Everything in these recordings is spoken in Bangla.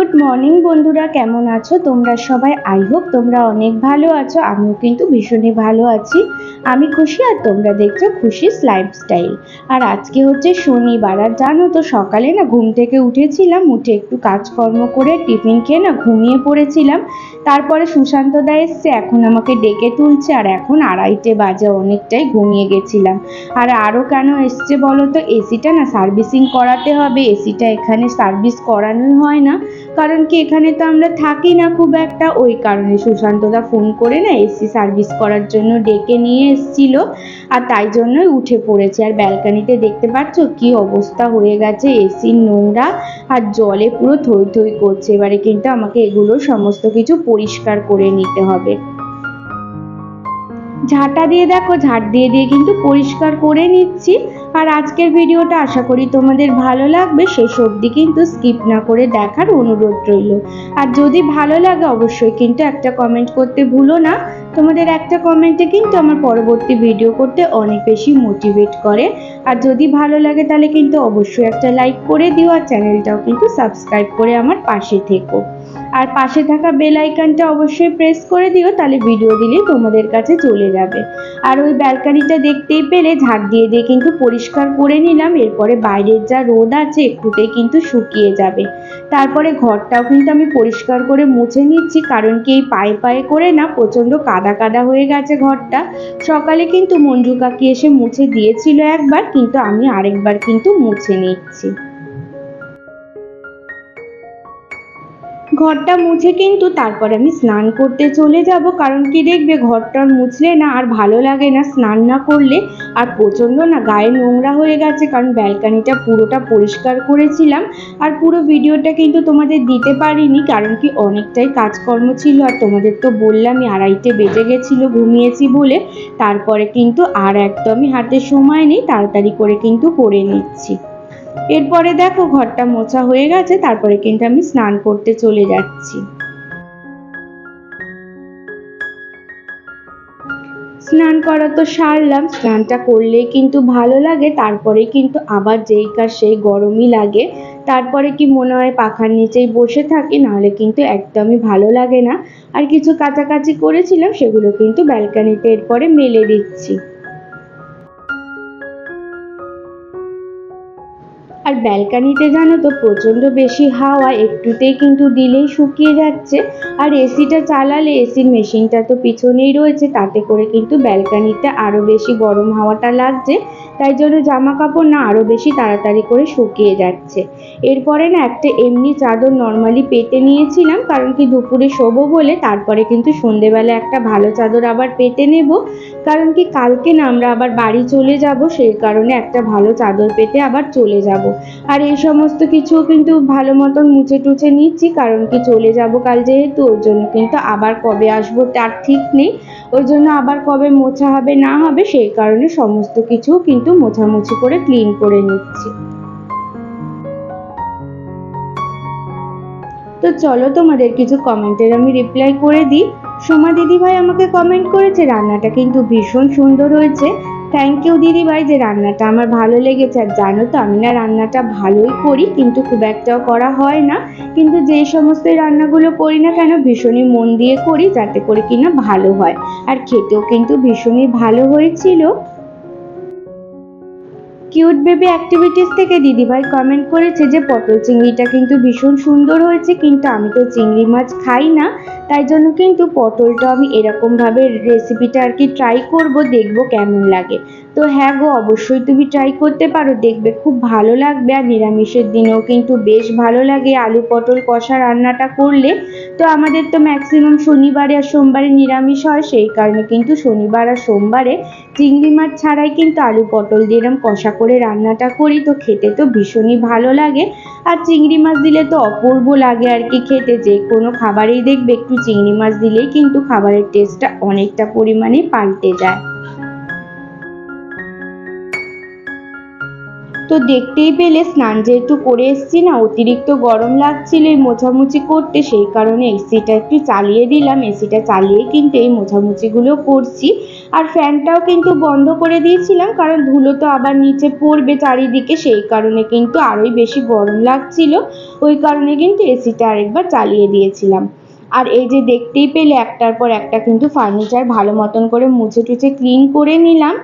গুড মর্নিং বন্ধুরা, কেমন আছো তোমরা সবাই? আই হোপ তোমরা অনেক ভালো আছো, আমিও কিন্তু ভীষণই ভালো আছি। আমি খুশি আর তোমরা দেখছ খুশিস লাইফস্টাইল আর আজকে হচ্ছে শনিবার, আর জানো তো সকালে না ঘুম থেকে উঠেছিলাম, উঠে একটু কাজকর্ম করে টিফিন খেয়ে না ঘুমিয়ে পড়েছিলাম। তারপরে সুশান্ত দা এসছে, এখন আমাকে ডেকে তুলছে, আর এখন আড়াইটে বাজে অনেকটাই ঘুমিয়ে গেছিলাম। আর আরও কেন এসছে বলো তো এসিটা না সার্ভিসিং করাতে হবে এসিটা এখানে সার্ভিস করানোই হয় না। কারণ কি এখানে তো আমরা থাকি না খুব একটা। ওই কারণে সুশান্তদা ফোন করে না এসি সার্ভিস করার জন্য ডেকে নিয়ে এসছিল। আর তাই জন্যই উঠে পড়েছে। আর ব্যালকানিতে দেখতে পাচ্ছ কি অবস্থা হয়ে গেছে। এসির নোংরা আর জলে পুরো থই থই করছে। এবারে কিন্তু আমাকে এগুলো সমস্ত কিছু পরিষ্কার করে নিতে হবে। ঝাঁটা দিয়ে দেখো, ঝাঁট দিয়ে দিয়ে কিন্তু পরিষ্কার করে নিচ্ছি। আর আজকের ভিডিওটা আশা করি তোমাদের ভালো লাগবে, শেষ অবধি কিন্তু স্কিপ না করে দেখার অনুরোধ রইল। আর যদি ভালো লাগে অবশ্যই কিন্তু একটা কমেন্ট করতে ভুলো না। তোমাদের একটা কমেন্টে কিন্তু আমার পরবর্তী ভিডিও করতে অনেক বেশি মোটিভেট করে। আর যদি ভালো লাগে তাহলে কিন্তু অবশ্যই একটা লাইক করে দিও, আর চ্যানেলটাও কিন্তু সাবস্ক্রাইব করে আমার পাশে থেকো। আর পাশে থাকা বেল আইকনটা অবশ্যই প্রেস করে দিও, তাহলে ভিডিও দিলেই তোমাদের কাছে চলে যাবে। আর ওই ব্যালকানিটা দেখতেই পেলে ঝাড় দিয়ে দিয়ে কিন্তু পরিষ্কার করে নিলাম, এরপরে বাইরের যা রোদ আছে, একটুতেই কিন্তু শুকিয়ে যাবে। তারপরে ঘরটাও কিন্তু আমি পরিষ্কার করে মুছে নিচ্ছি, কারণ কি এই পায়ে পায়ে করে না, প্রচণ্ড কাদা কাদা হয়ে গেছে ঘরটা। সকালে কিন্তু মঞ্জু কাকি এসে মুছে দিয়েছিল একবার, কিন্তু আমি আরেকবার কিন্তু মুছে নিচ্ছি। ঘরটা মুছে কিন্তু তারপর আমি স্নান করতে চলে যাব। কারণ কি দেখবে, ঘরটা মুছলে না আর ভালো লাগে না স্নান না করলে। আর প্রচণ্ড না গায়ে নোংরা হয়ে গেছে, কারণ ব্যালকানিটা পুরোটা পরিষ্কার করেছিলাম। আর পুরো ভিডিওটা কিন্তু তোমাদের দিতে পারিনি, কারণ কি অনেকটাই কাজকর্ম ছিল। আর তোমাদের তো বললামই আড়াইটে বেজে গেছিল, ঘুমিয়েছি বলে। তারপরে কিন্তু আর একদমই হাতে সময় নেই, তাড়াতাড়ি করে কিন্তু করে নিচ্ছি। এরপরে দেখো ঘরটা মোছা হয়ে গেছে, তারপরে কিন্তু আমি স্নান করতে চলে যাচ্ছি। স্নান করা তো সারলাম, স্নানটা করলেই কিন্তু ভালো লাগে, তারপরে কিন্তু আবার যেই কার সেই গরমই লাগে। তারপরে কি মনে হয় পাখার নিচেই বসে থাকি, নাহলে কিন্তু একদমই ভালো লাগে না। আর কিছু কাছাকাছি করেছিলাম, সেগুলো কিন্তু ব্যালকানিতে এরপরে মেলে দিচ্ছি। আর ব্যালকানিতে জানো তো, প্রচণ্ড বেশি হাওয়া, একটুতেই কিন্তু দিলেই শুকিয়ে যাচ্ছে। আর এসিটা চালালে, এসির মেশিনটা তো পিছনেই রয়েছে, তাতে করে কিন্তু ব্যালকানিতে আরও বেশি গরম হাওয়াটা লাগছে। তাই জন্য জামা কাপড় না আরও বেশি তাড়াতাড়ি করে শুকিয়ে যাচ্ছে। এরপরে না একটা এমনি চাদর নর্মালি পেতে নিয়েছিলাম, কারণ কি দুপুরে শোবো বলে, তারপরে কিন্তু সন্ধেবেলা একটা ভালো চাদর আবার পেতে নেব। কারণ কি কালকে না আমরা আবার বাড়ি চলে যাব, সেই কারণে একটা ভালো চাদর পেতে আবার চলে যাব। আর এই সমস্ত কিছু কিন্তু ভালো মতন মুছে টুছে নিচ্ছি, কারণ কি চলে যাব কাল যেহেতু ওই জন্য কিন্তু আবার কবে আসব তার ঠিক নেই। ওই জন্য আবার কবে মোছা হবে, না হবে, সেই কারণে সমস্ত কিছু কিন্তু মোছামুছি করে ক্লিন করে নিচ্ছি। তো চলো তোমাদের কিছু কমেন্টের আমি রিপ্লাই করে দিই। সোমা দিদিভাই আমাকে কমেন্ট করেছে, রান্নাটা কিন্তু ভীষণ সুন্দর হয়েছে। থ্যাংক ইউ দিদিভাই যে রান্নাটা আমার ভালো লেগেছে। আর জানো তো, আমি না রান্নাটা ভালোই করি, কিন্তু খুব একটাও করা হয় না। কিন্তু যে সমস্ত রান্নাগুলো করি না কেন, ভীষণই মন দিয়ে করি, যাতে করে কিনা ভালো হয়। আর খেতেও কিন্তু ভীষণই ভালো হয়েছিল। কিউট বেবি অ্যাক্টিভিটিস থেকে দিদিভাই কমেন্ট করেছে যে পটল চিংড়িটা কিন্তু ভীষণ সুন্দর হয়েছে, কিন্তু আমি তো চিংড়ি মাছ খাই না, তাই জন্য কিন্তু পটলটা আমি এরকমভাবে রেসিপিটা আর কি ট্রাই করব, দেখব কেমন লাগে। তো হ্যাঁ গো, অবশ্যই তুমি ট্রাই করতে পারো, দেখবে খুব ভালো লাগবে আর নিরামিষের দিনেও কিন্তু বেশ ভালো লাগে আলু পটল কষা রান্নাটা করলে। তো আমাদের তো ম্যাক্সিমাম শনিবারে আর সোমবারে নিরামিষ হয়, সেই কারণে কিন্তু শনিবার আর সোমবারে চিংড়ি মাছ ছাড়াই কিন্তু আলু পটল দিয়ে এরম কষা করে রান্নাটা করি তো খেতে তো ভীষণই ভালো লাগে। আর চিংড়ি মাছ দিলে তো অপূর্ব লাগে আর কি খেতে। যে কোনো খাবারেই দেখবে একটু চিংড়ি মাছ দিলেই কিন্তু খাবারের টেস্টটা অনেকটা পরিমাণে পাল্টে যায়। তো দেখতেই পেলে স্নান যেহেতু করে এসছি না, অতিরিক্ত গরম লাগছিল, এই মোছামুছি করতে। সেই কারণে এসিটা একটু চালিয়ে দিলাম। এসিটা চালিয়ে কিন্তু এই মোছামুছিগুলো করছি। আর ফ্যানটাও কিন্তু বন্ধ করে দিয়েছিলাম, কারণ ধুলো তো আবার নিচে পড়বে চারিদিকে, সেই কারণে কিন্তু আরোই বেশি গরম লাগছিল। ওই কারণে কিন্তু এসিটা আরেকবার চালিয়ে দিয়েছিলাম। আর এই যে দেখতেই পেলে একটার পর একটা কিন্তু ফার্নিচার ভালো মতন করে মুছে টুছে ক্লিন করে নিলাম।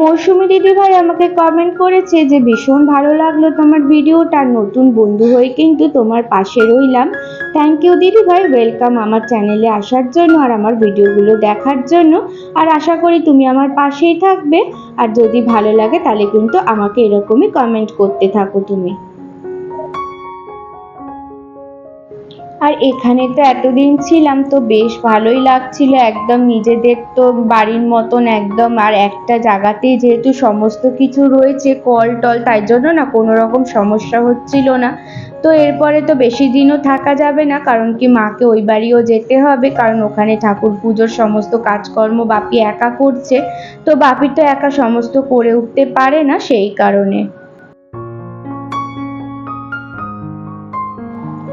মৌসুমি দিদিভাই আমাকে কমেন্ট করেছে যে, ভীষণ ভালো লাগল তোমার ভিডিওটা। নতুন বন্ধু হয়ে কিন্তু তোমার পাশে রইলাম। থ্যাংক ইউ দিদি ভাই। ওয়েলকাম আমার চ্যানেলে আসার জন্য আর আমার ভিডিওগুলো দেখার জন্য। আর আশা করি তুমি আমার পাশেই থাকবে। আর যদি ভালো লাগে তাহলে কিন্তু আমাকে এরকমই কমেন্ট করতে থাকো তুমি। আর এখানে তো এতদিন ছিলাম তো বেশ ভালোই লাগছিল একদম নিজেদের তো বাড়ির মতন একদম। আর একটা জায়গাতেই যেহেতু সমস্ত কিছু রয়েছে, কল টল, তাই জন্য না কোনো রকম সমস্যা হচ্ছিল না। তো এরপরে তো বেশি দিনও থাকা যাবে না, কারণ কি মাকে ওই বাড়িও যেতে হবে, কারণ ওখানে ঠাকুর পুজোর সমস্ত কাজকর্ম বাপি একা করছে। তো বাপি তো একা সমস্ত করে উঠতে পারে না সেই কারণে।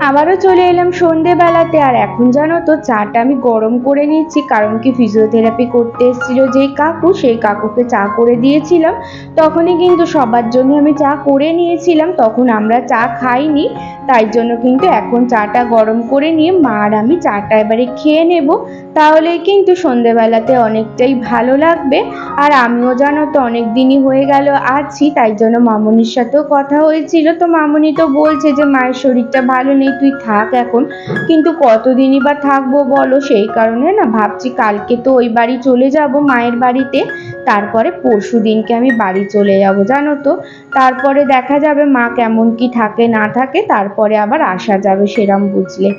আবারও চলে এলাম সন্ধেবেলাতে, আর এখন জানো তো চাটা আমি গরম করে নিচ্ছি কারণ কি ফিজিওথেরাপি করতে এসেছিল যেই কাকু, সেই কাকুকে চা করে দিয়েছিলাম। তখনই কিন্তু সবার জন্য আমি চা করে নিয়েছিলাম, তখন আমরা চা খাইনি। তাই জন্য কিন্তু এখন চাটা গরম করে নিয়ে মা আর আমি চাটা এবারে খেয়ে নেব। তাহলেই কিন্তু সন্ধেবেলাতে অনেকটাই ভালো লাগবে। আর আমিও জানো তো অনেক দিনই হয়ে গেল আছি, তাই জন্য মামনির সাথেও কথা হয়েছিল। তো মামনি তো বলছে যে, মায়ের শরীরটা ভালো নেই, তুই থাক এখন। কিন্তু কতদিনই বা থাকব বলো? সেই কারণে না ভাবছি কালকে তো ওই বাড়ি চলে যাব মায়ের বাড়িতে। তারপরে পরশু দিনকে আমি বাড়ি চলে যাব, জানো তো। তারপরে দেখা যাবে মা কেমন কি থাকে, না থাকে, তারপরে আবার আসা যাবে সেরাম বুঝলে।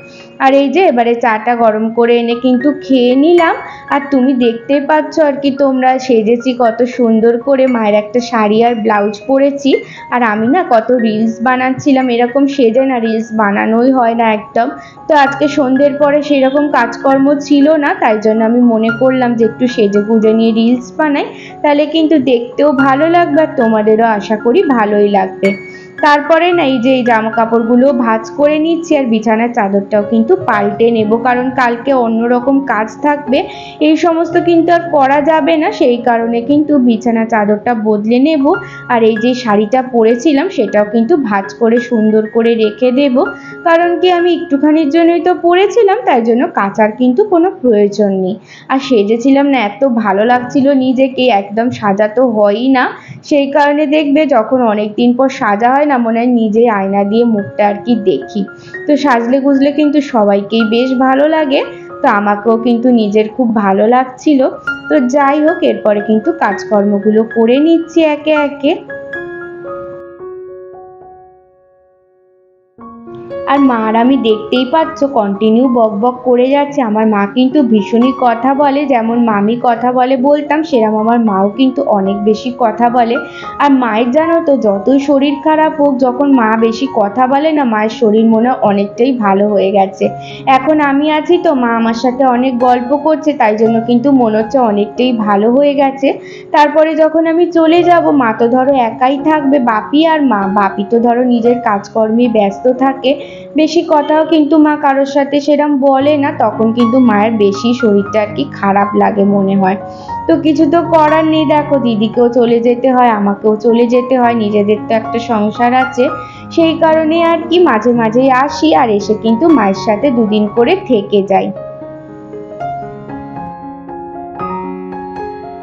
আর এই যে এবারে চাটা গরম করে এনে কিন্তু খেয়ে নিলাম, আর তুমি দেখতে পাচ্ছ আর কি তোমরা সেজেছি কত সুন্দর করে মায়ের একটা শাড়ি আর ব্লাউজ পরেছি। আর আমি না কত রিলস বানাচ্ছিলাম, এরকম সেজে না রিলস বানানোই হয় না একদম। তো আজকে সন্ধ্যের পরে সেরকম কাজকর্ম ছিল না, তাই জন্য আমি মনে করলাম যে একটু সেজে গুজে নিয়ে রিলস বানাই। তাহলে কিন্তু দেখতেও ভালো লাগবে আর তোমাদেরও আশা করি ভালোই লাগবে। তারপরে না এই যে এই জামা কাপড়গুলো ভাঁজ করে নিচ্ছি আর বিছানার চাদরটাও কিন্তু পাল্টে নেব, কারণ কালকে অন্যরকম কাজ থাকবে। এই সমস্ত কিন্তু আর করা যাবে না, সেই কারণে কিন্তু বিছানা চাদরটা বদলে নেব। আর এই যে শাড়িটা পরেছিলাম, সেটাও কিন্তু ভাঁজ করে সুন্দর করে রেখে দেব। কারণ কি আমি একটুখানির জন্যই তো পরেছিলাম, তাই জন্য কাচার কিন্তু কোনো প্রয়োজন নেই। আর সেজেছিলাম না, এত ভালো লাগছিল নিজেকে, একদম সাজা তো হয়ই না। সেই কারণে দেখবে যখন অনেক দিন পর সাজা হয় না, মনে হয় নিজেই আয়না দিয়ে মুখটা আর কি দেখি। তো সাজলে গুজলে কিন্তু সবাইকেই বেশ ভালো লাগে, তো আমাকেও কিন্তু নিজের খুব ভালো লাগছিল। তো যাই হোক, এরপরে কিন্তু কাজকর্মগুলো করে নিচ্ছি একে একে। আর মার, আমি দেখতেই পাচ্ছ কন্টিনিউ বক বক করে যাচ্ছে। আমার মা কিন্তু ভীষণই কথা বলে, যেমন মামি কথা বলে বলতাম সেরকম আমার মাও কিন্তু অনেক বেশি কথা বলে। আর মায়ের জানো তো, যতই শরীর খারাপ হোক, যখন মা বেশি কথা বলে না, মায়ের শরীর মনে অনেকটাই ভালো হয়ে গেছে। এখন আমি আছি তো, মা আমার সাথে অনেক গল্প করছে, তাই জন্য কিন্তু মনে হচ্ছে অনেকটাই ভালো হয়ে গেছে। তারপরে যখন আমি চলে যাব, মা তো ধরো একাই থাকবে, বাপি আর মা। বাপি তো ধরো নিজের কাজকর্মে ব্যস্ত থাকে। বেশি কথাও কিন্তু মা কারোর সাথে সেরম বলে না, তখন কিন্তু মায়ের বেশি শরীরটা আর কি খারাপ লাগে মনে হয়। তো কিছু তো করার নেই, দেখো দিদিকেও চলে যেতে হয়, আমাকেও চলে যেতে হয়, নিজেদের তো একটা সংসার আছে। সেই কারণে আর কি মাঝে মাঝেই আসি আর এসে কিন্তু মায়ের সাথে দুদিন করে থেকে যাই।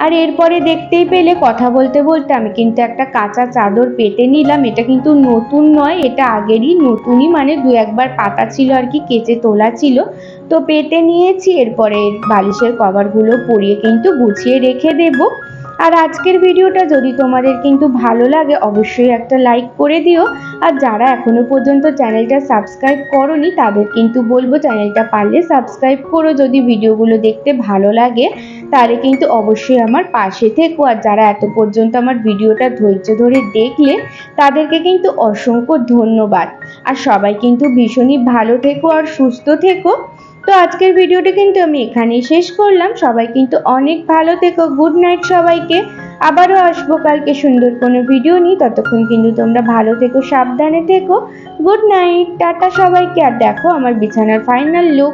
আর এরপরে দেখতেই পেলে কথা বলতে বলতে আমি কিন্তু একটা কাঁচা চাদর পেতে নিলাম। এটা কিন্তু নতুন নয়, এটা আগেরই নতুনই মানে দু একবার পাতা ছিল আর কি, কেচে তোলা ছিল। তো পেতে নিয়েছি, এরপরে বালিশের কভারগুলো পরিয়ে কিন্তু গুছিয়ে রেখে দেবো। আর আজকের ভিডিওটা যদি তোমাদের কিন্তু ভালো লাগে, অবশ্যই একটা লাইক করে দিও। আর যারা এখনও পর্যন্ত চ্যানেলটা সাবস্ক্রাইব করনি, তাদের কিন্তু বলব চ্যানেলটা পারলে সাবস্ক্রাইব করো। যদি ভিডিওগুলো দেখতে ভালো লাগে তাহলে কিন্তু অবশ্যই আমার পাশে থেকো। আর যারা এত পর্যন্ত আমার ভিডিওটা ধৈর্য ধরে দেখলে, তাদেরকে কিন্তু অসংখ্য ধন্যবাদ। আর সবাই কিন্তু ভীষণই ভালো থেকো আর সুস্থ থেকো। তো আজকের ভিডিওটা কিন্তু আমি এখানেই শেষ করলাম। সবাই কিন্তু অনেক ভালো থেকো। গুড নাইট সবাইকে। আবারও আসব কালকে সুন্দর কোনো ভিডিও নিই ততক্ষণ কিন্তু তোমরা ভালো থেকো, সাবধানে থেকো। Good night. টাটা সবাইকে। আর দেখো আমার বিছানার ফাইনাল লুক।